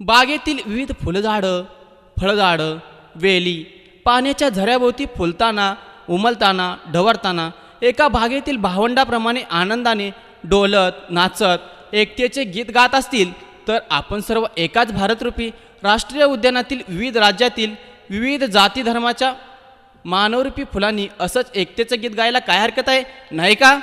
बागेतील विविध फुलझाडं फळझाडं वेली पाण्याच्या झऱ्याभोवती फुलताना उमलताना ढवरताना एका बागेतील भावंडाप्रमाणे आनंदाने डोलत नाचत एकतेचे गीत गात असतील तर आपण सर्व एकाच भारतरूपी राष्ट्रीय उद्यानातील विविध राज्यातील विविध जाती धर्माच्या मानवरूपी फुलांनी असंच एकतेचं गीत गायला काय हरकत आहे? नाही का?